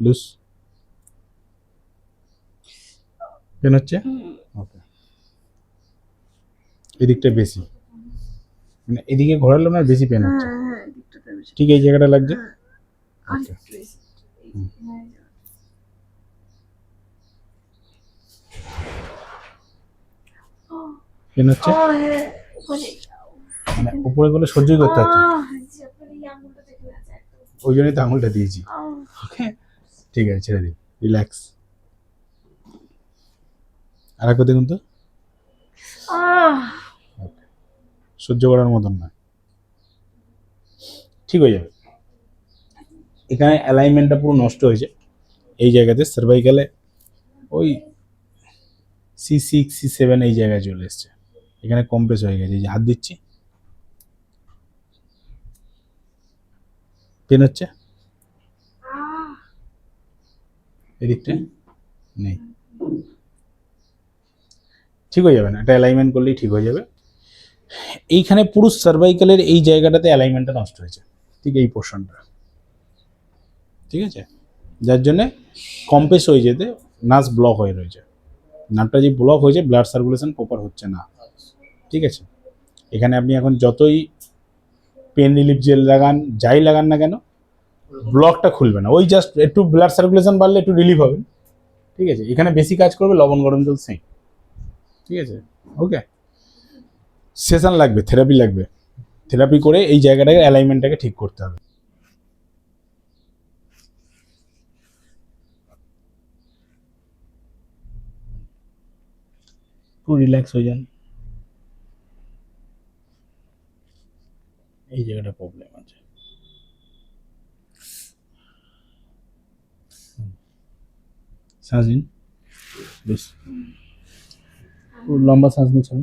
Loose pen হচ্ছে? ওকে এদিকটা বেশি। মানে এদিকে ঘোরালো না বেশি পেন হচ্ছে? হ্যাঁ হ্যাঁ ঠিক এই জায়গাটা লাগছে? হ্যাঁ ও পেন হচ্ছে মানে উপরে গেলে সহ্যই করতে হচ্ছে ওই জন্যই তো আঙুলটা দিয়েছি। ওকে ঠিক আছে ছেড়ে দিন। রিল্যাক্স আর একবার দেখুন তো। সহ্য করার মতন না ঠিক হয়ে যাবে। এখানে অ্যালাইনমেন্টটা পুরো নষ্ট হয়েছে। এই জায়গাতে সার্ভাইকালে ওই সি সিক্স সি সেভেন এই জায়গায় চলে এসছে। এখানে কমপ্রেস হয়ে গেছে। এই যে হাত দিচ্ছি। পেন হচ্ছে? এদিকটা নেই। ঠিক হয়ে যাবে না। এটা অ্যালাইনমেন্ট করলেই ঠিক হয়ে যাবে। এইখানে পুরুষ সার্ভাইকালের এই জায়গাটাতে অ্যালাইনমেন্টটা নষ্ট হয়েছে। ঠিক এই পোর্শনটা ঠিক আছে? যার জন্যে কম্পেস হয়ে যেতে নার্স ব্লক হয়ে রয়েছে। নার্ভটা যে ব্লক হয়েছে ব্লাড সার্কুলেশন প্রপার হচ্ছে না। ঠিক আছে? এখানে আপনি এখন যতই পেন রিলিফ জেল লাগান, যাই লাগান না কেন ব্লকটা খুলবে না। ওই জাস্ট একটু ব্লাড সার্কুলেশন বাড়লে একটু রিলিফ হবে। ঠিক আছে? এখানে বেশি কাজ করবে, লবণ, গরম জল সেঁক ঠিক আছে? ওকে সেশন লাগবে থেরাপি লাগবে। থেরাপি করে এই জায়গাটাকে অ্যালাইনমেন্টটাকে ঠিক করতে হবে। পুরো রিল্যাক্স হয়ে যান। এই জায়গাটা প্রবলেম আছে। নিন বেশ। লম্বা শ্বাস নিচ্ছেন।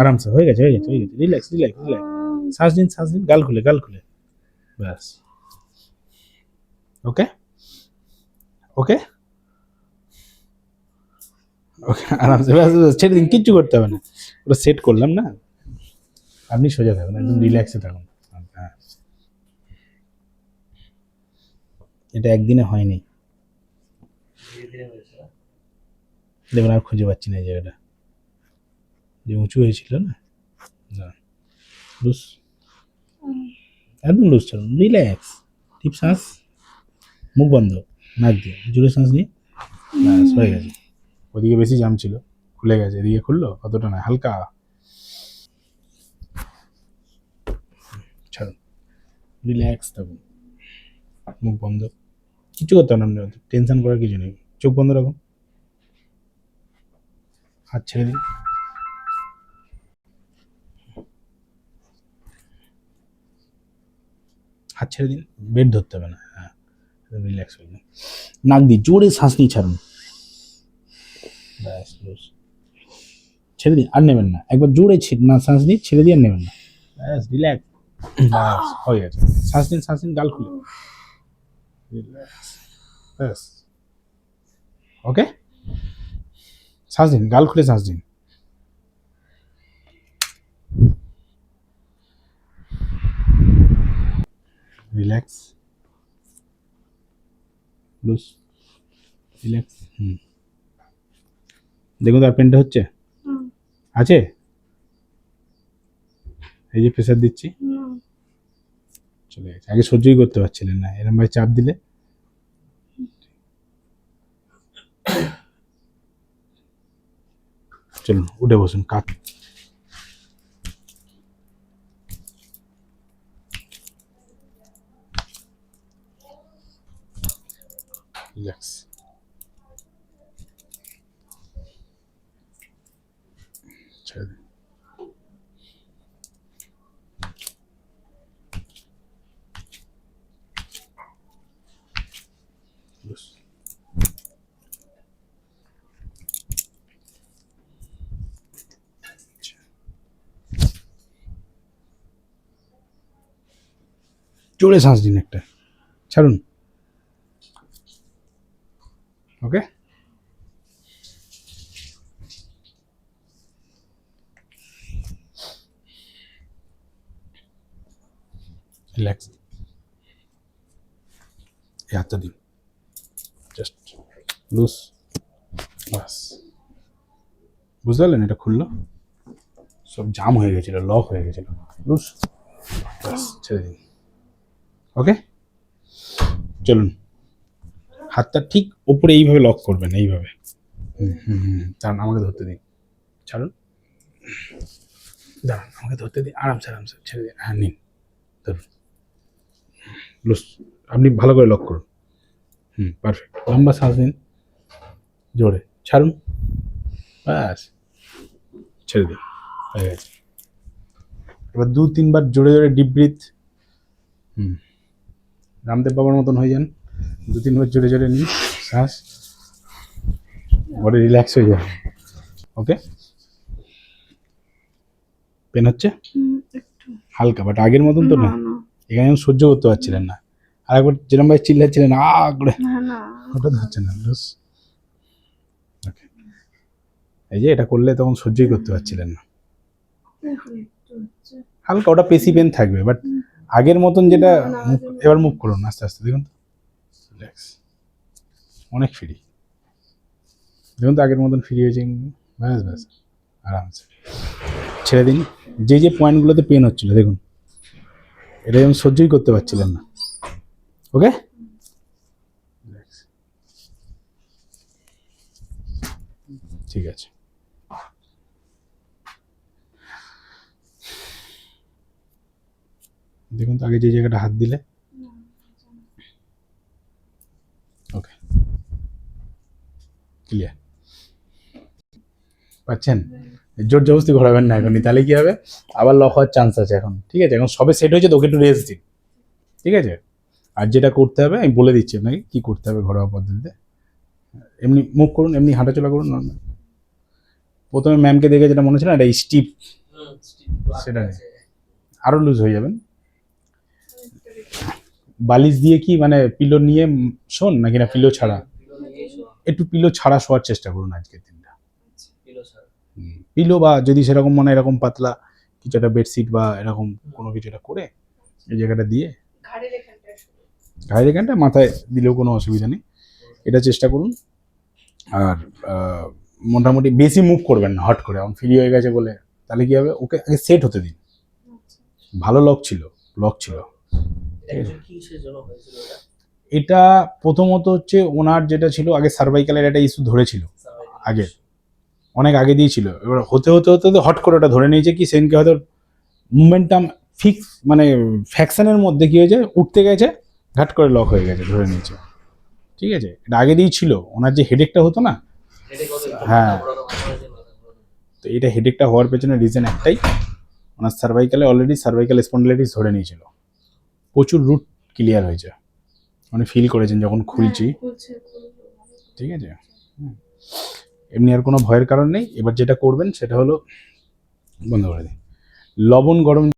আরামসে হয়ে গেছে হয়ে গেছে হয়ে গেছে। রিল্যাক্স রিল্যাক্স রিল্যাক্স শ্বাস নিন শ্বাস নিন গাল খুলে গাল খুলে। ব্যাস। ওকে ওকে ওকে আরামসে ব্যাস ব্যাস, ছেড়ে দিন কিচ্ছু করতে হবে না। ওটা সেট করলাম না। আপনি সোজা থাকুন একদম রিল্যাক্সে থাকুন হ্যাঁ এটা একদিনে হয়নি। দেখুন, আর খুঁজে পাচ্ছি না এই জায়গাটা। যে উঁচু হয়েছিল না? না। একদম লুজ ছাড়ুন রিল্যাক্স। টিপ শ্বাস মুখ বন্ধ। নাক দিয়ে। জোরে শ্বাস নিয়ে ব্যাস, হয়ে গেছে। ওদিকে বেশি জাম ছিল। খুলে গেছে। এদিকে খুললো? অতটা না, হালকা। ছাড়ুন। রিল্যাক্স থাকুন। মুখ বন্ধ। কিছু করতে হবে না টেনশন করার কিছু নেই। চোখ বন্ধ রাখুন হাত ছেড়ে দিন। হাত ছেড়ে দিন, বেড ধরতে হবে না। হ্যাঁ রিল্যাক্স হয়ে নাক দিয়ে জোরে শ্বাস নিয়ে ছাড়ুন। ছেড়ে দিন, আর নেবেন না। একবার জোরে না, শ্বাস নিয়ে ছেড়ে দিয়ে আর নেবেন না। ব্যাস রিল্যাক্স হয়ে গেছে। শ্বাস দিন শ্বাস দিন গাল খুলে। ব্যাস ওকে শ্বাস দিন গাল খুলে শ্বাস দিন রিল্যাক্স লুজ রিল্যাক্স হুম দেখুন তো আর পেনটা হচ্ছে? আছে? এই যে প্রেশার দিচ্ছি। হুম, চলে গেছে। আগে সহ্যই করতে পারছিলেন না। এরম ভাই চাপ দিলে? চলুন, উঠে বসুন কাত রিল্যাক্স ছেড়ে দিন Loose. জোরে শ্বাস দিন একটা। ছাড়ুন। ওকে? রিল্যাক্স এই হাতটা দিন। জাস্ট লুজ বাস। বুঝতে পারলেন এটা খুললো। সব জাম হয়ে গেছিল লক হয়ে গেছিল। লুজ বাস, ছেড়ে দিন। ওকে চলুন। হাতটা ঠিক ওপরে এইভাবে লক করবেন, এইভাবে। দাঁড়ান, আমাকে ধরতে দিন। ছাড়ুন। দাঁড়ান, আমাকে ধরতে দিন। আরামসে আরামসে, ছেড়ে দিন। হ্যাঁ নিন। ধরুন। লুজ, আপনি ভালো করে লক করুন। হুম পারফেক্ট লম্বা শ্বাস নিন। জোরে। ছাড়ুন। ব্যাস। ছেড়ে দিন। হয়ে গেছে। এবার দু তিনবার জোরে জোরে ডিপ ব্রিথ হুম। রামদেব বাবার মতন হয়ে যান। দু তিন তিনবার জোরে জোরে নিন শ্বাস বডি রিল্যাক্স হয়ে যাবে। ওকে? পেন হচ্ছে? হালকা বাট আগের মতন তো না এখানে সহ্য করতে পারছিলেন না। আর একবার যেরকম ভাই চিল্লাচ্ছিলেন আ করে। ওটা তো হচ্ছে না লুজ ওকে। এই যে এটা করলে তখন সহ্যই করতে পারছিলেন না। হালকা ওটা পেশি পেন থাকবে বাট আগের মতন যেটা এবার মুখ করুন আস্তে আস্তে দেখুন তো। রিল্যাক্স অনেক ফ্রি দেখুন তো আগের মতন ফ্রি হয়েছে ব্যাস ব্যাস আরামসে। ছেড়ে দিন। যে যে পয়েন্টগুলোতে পেন হচ্ছিল দেখুন। এটা যেমন সহ্যই করতে পারছিলেন না। ওকে ঠিক আছে। দেখুন তো আগে যে জায়গাটা হাত দিলে। ওকে ক্লিয়ার পাচ্ছেন? জোর জবস্তি ঘোরাবেন না এখনই তাহলে কি হবে? আবার লক হওয়ার চান্স আছে এখন ঠিক আছে? এখন সবে সেট হয়েছে তো ওকে একটু রেস্ট দিন ঠিক আছে? আর যেটা করতে হবে আমি বলে দিচ্ছি আপনাকে কি করতে হবে ঘরোয়া পদ্ধতিতে? এমনি মুভ করুন এমনি হাঁটাচলা করুন নর্মাল প্রথমে ম্যামকে দেখে যেটা মনে হচ্ছে না এটা স্টিপ সেটা আরও লুজ হয়ে যাবেন। বালিশ দিয়ে কি মানে পিলো নিয়ে শোন নাকি না পিলো ছাড়া? একটু পিলো ছাড়া শোয়ার চেষ্টা করুন আজকের দিনটা। পিলো বা যদি সেরকম মানে এরকম পাতলা কিছু একটা বেডশিট বা এরকম কোনো কিছু একটা করে এই জায়গাটা দিয়ে ঘাড়ের এখানটা মাথায় দিলেও কোনো অসুবিধা নেই। এটা চেষ্টা করুন। আর মোটামুটি বেশি মুভ করবেন না, হট করে। এখন ফ্রি হয়ে গেছে বলে তাহলে কি হবে? ওকে আগে সেট হতে দিন। ভালো লক ছিল লক ছিল। এটা প্রথমত হচ্ছে ওনার যেটা ছিল আগে সার্ভাইকালের একটা ইস্যু ধরেছিল আগে। অনেক আগে দিয়েছিল এবার হতে হতে হতে হতে হট করে ওটা ধরে নিয়েছে কি সেদিনকে হয়তো মুভমেন্টাম ফিক্স মানে ফ্যাকশনের মধ্যে কি হয়েছে উঠতে গেছে ঘাট করে লক হয়ে গেছে ধরে নিয়েছে। ঠিক আছে? এটা আগে দিয়েই ছিল। ওনার যে হেডেকটা হতো না? হ্যাঁ। তো এটা হেডেকটা হওয়ার পেছনে রিজন একটাই। ওনার সার্ভাইকালে অলরেডি সার্ভাইকাল স্পন্ডিলাইটিস ধরে নিয়েছিল। প্রচুর রুট ক্লিয়ার হয়েছে মানে ফিল করেছেন যখন খুলছি খুলছে। ঠিক আছে? হুম। এমনি আর কোনো ভয়ের কারণ নেই? এবার যেটা করবেন সেটা হলো বন্ধ করে দিন। লবণ গরম